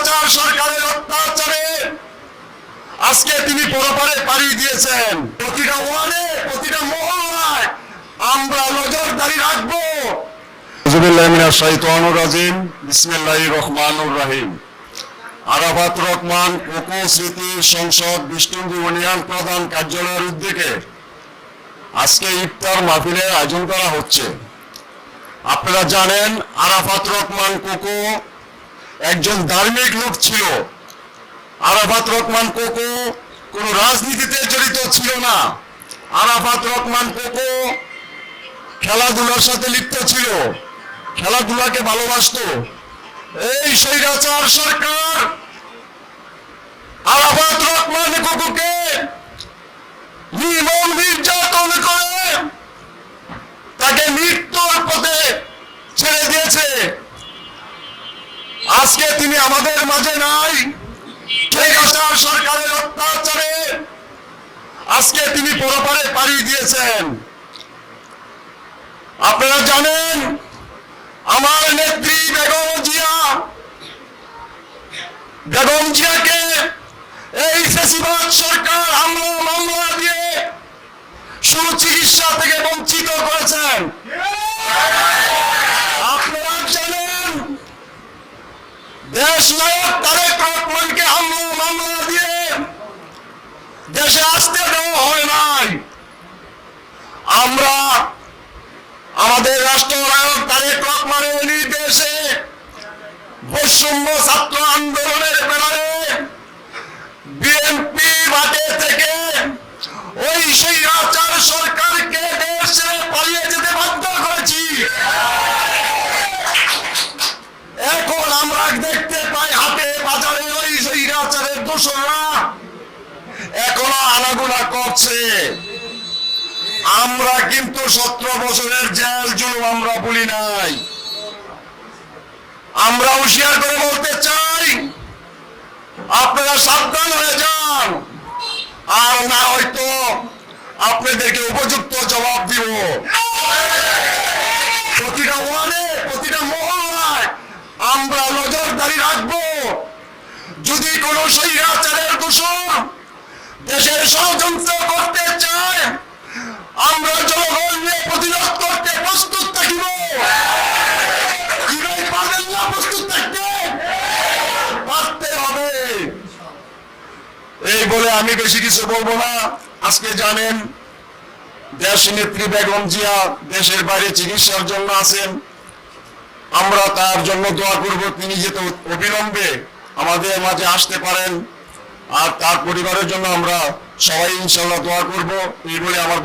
স্বৈরাচার সরকারের অত্যাচারে। আজকে তিনি পরপারে পাড়ি দিয়েছেন। প্রতিটা ওয়ার্ডে, প্রতিটা মহল্লায় আমরা নজরদারি রাখব। আপনারা জানেন, আরাফাত রহমান, কোকো একজন ধার্মিক লোক ছিল। আরাফাত রহমান কোকো কোন রাজনীতিতে জড়িত ছিল না। আরাফাত রহমান কোকো খেলাধুলার সাথে লিপ্ত ছিল। খেলাধুলাকে ভালোবাসতো। এই স্বৈরাচার সরকার আরাফাত রহমান কোকোকে আমাদের মাঝে নাই। স্বৈরাচার সরকারের অত্যাচারে আজকে তিনি পরপারে পাড়ি দিয়েছেন। আপনারা জানেন, আমার নেত্রী বেগম জিয়া, বেগম জিয়াকে এই ফেসিবাদ সরকার হামলা মামলা দিয়ে সুচিকিৎসা থেকে বঞ্চিত করেছেন আপনারা জানেন দেশ হামলা, মামলা দিয়ে দেশে আসতে দেওয়া হয় নাই। আমরা আমাদের রাষ্ট্র নায়ক তারেক রহমানের নির্দেশে বৈষম্য ছাত্র আমরা কিন্তু সতেরো বছরের জেল জুলুম আমরা বলি নাই। আমরা হুঁশিয়ার করে বলতে চাই, আপনারা সাবধান হয়ে যান। আর না হয়তো আপনাদেরকে উপযুক্ত জবাব দিব। প্রতিটা ওয়ার্ডে, প্রতিটা মহল্লায় আমরা নজরদারি রাখব। যদি কোনো স্বৈরাচারের দূষণ দেশের ষড়যন্ত্র করতে চায়, আমরা জনগণ নিয়ে প্রতিরোধ করতে প্রস্তুত থাকিব। এই বলে আমি বেশি কিছু বলব না। আজকে জানেন দেশ নেত্রী বেগম জিয়া দেশের বাইরে চিকিৎসার জন্য আছেন। আমরা তার জন্য দোয়া করব, তিনি যেতে অবিলম্বে আমাদের মাঝে আসতে পারেন। আর তার পরিবারের জন্য আমরা সবাই ইনশাল্লাহ দোয়া করব। এই বলে আমার